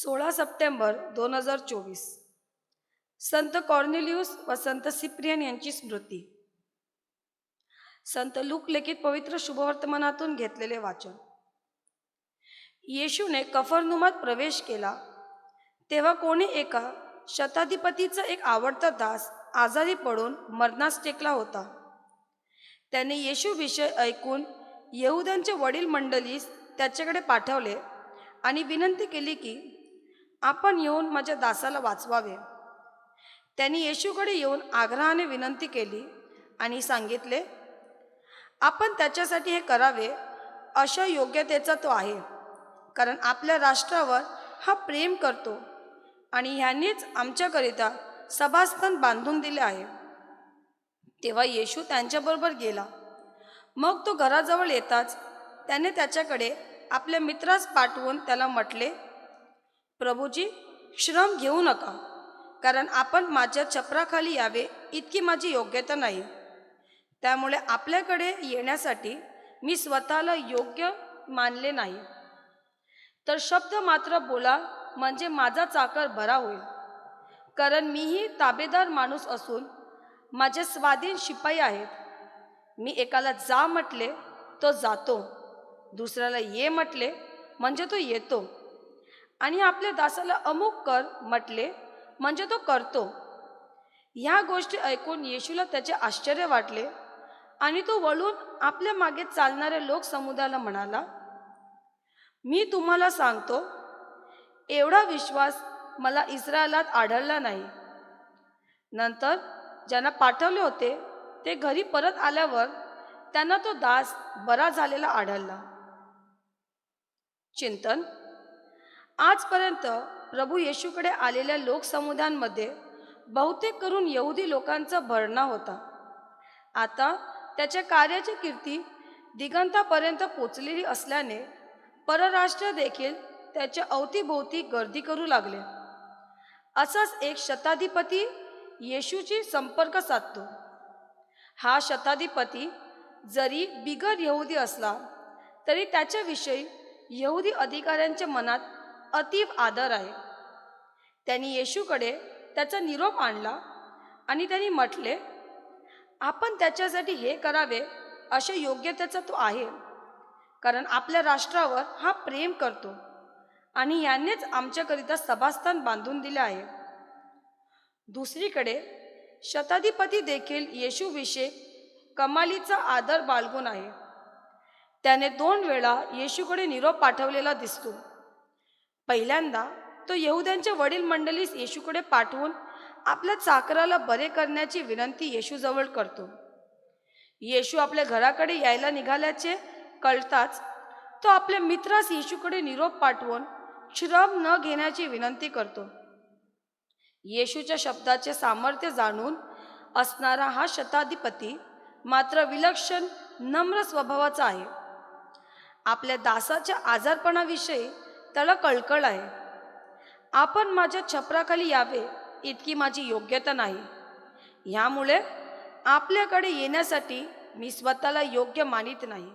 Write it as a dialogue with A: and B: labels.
A: सोळा सप्टेंबर दोन हजार चोवीस. संत कॉर्नेलियुस व संत सिप्रियन यांची स्मृती. संत लूक लेखित पवित्र शुभवर्तमानातून घेतलेले वाचन. येशूने कफरनुमात प्रवेश केला. तेव्हा कोणी एका शताधिपतीचा एक आवडता दास आजारी पडून मरणास टेकला होता. त्याने येशू विषय ऐकून येहुद्यांचे वडील मंडळीस त्याच्याकडे पाठवले आणि विनंती केली की आपण येऊन माझ्या दासाला वाचवावे. त्यांनी येशूकडे येऊन आग्रहाने विनंती केली आणि सांगितले आपण त्याच्यासाठी हे करावे अशा योग्यतेचा तो आहे कारण आपल्या राष्ट्रावर हा प्रेम करतो आणि ह्यांनीच आमच्याकरिता सभास्थान बांधून दिले आहे. तेव्हा येशू त्यांच्याबरोबर गेला. मग तो घराजवळ येताच त्याने त्याच्याकडे आपल्या मित्रास पाठवून त्याला म्हटले प्रभूजी श्रम घेऊ नका कारण आपण माझ्या छपराखाली यावे इतकी माझी योग्यता नाही. त्यामुळे आपल्याकडे येण्यासाठी मी स्वतःला योग्य मानले नाही. तर शब्द मात्र बोला म्हणजे माझा चाकर बरा होईल. कारण मीही ताबेदार माणूस असून माझे स्वाधीन शिपाई आहेत. मी एकाला जा म्हटले तो जातो. दुसऱ्याला ये म्हटले म्हणजे तो येतो. आणि आपल्या दासाला अमुक कर म्हटले म्हणजे तो करतो. ह्या गोष्टी ऐकून येशूला त्याचे आश्चर्य वाटले आणि तो वळून आपल्या मागे चालणाऱ्या लोकसमुदायाला म्हणाला मी तुम्हाला सांगतो एवढा विश्वास मला इस्रायलात आढळला नाही. नंतर ज्यांना पाठवले होते ते घरी परत आल्यावर त्यांना तो दास बरा झालेला आढळला. चिंतन आजपर्यंत प्रभू येशूकडे आलेल्या लोकसमुदायांमध्ये बहुतेक करून यहुदी लोकांचा भरणा होता. आता त्याच्या कार्याची कीर्ती दिगंतापर्यंत पोचलेली असल्याने परराष्ट्र देखील त्याच्या अवतीभोवती गर्दी करू लागले. असाच एक शताधिपती येशूची संपर्क साधतो. हा शताधिपती जरी बिगर यहुदी असला तरी त्याच्याविषयी यहुदी अधिकाऱ्यांच्या मनात अतीव आदर आहे. त्यांनी येशूकडे त्याचा निरोप आणला आणि त्यांनी म्हटले आपण त्याच्यासाठी हे करावे अशा योग्यतेचा तो आहे कारण आपल्या राष्ट्रावर हा प्रेम करतो आणि यानेच आमच्याकरिता सभास्थान बांधून दिले आहे. दुसरीकडे शताधिपती देखील येशूविषयी कमालीचा आदर बाळगून आहे. त्याने दोन वेळा येशूकडे निरोप पाठवलेला दिसतो. पहिल्यांदा तो येहुद्यांच्या वडील मंडळीस येशूकडे पाठवून आपल्या चाकराला बरे करण्याची विनंती येशूजवळ करतो. येशू आपल्या घराकडे यायला निघाल्याचे कळताच तो आपल्या मित्रास येशूकडे निरोप पाठवून श्रम न घेण्याची विनंती करतो. येशूच्या शब्दाचे सामर्थ्य जाणून असणारा हा शताधिपती मात्र विलक्षण नम्र स्वभावाचा आहे. आपल्या दासाच्या आजारपणाविषयी त्याला कळकळ आहे. आपण माझ्या छपराखाली यावे इतकी माझी योग्यता नाही. ह्यामुळे आपल्याकडे येण्यासाठी मी स्वतःला योग्य मानित नाही.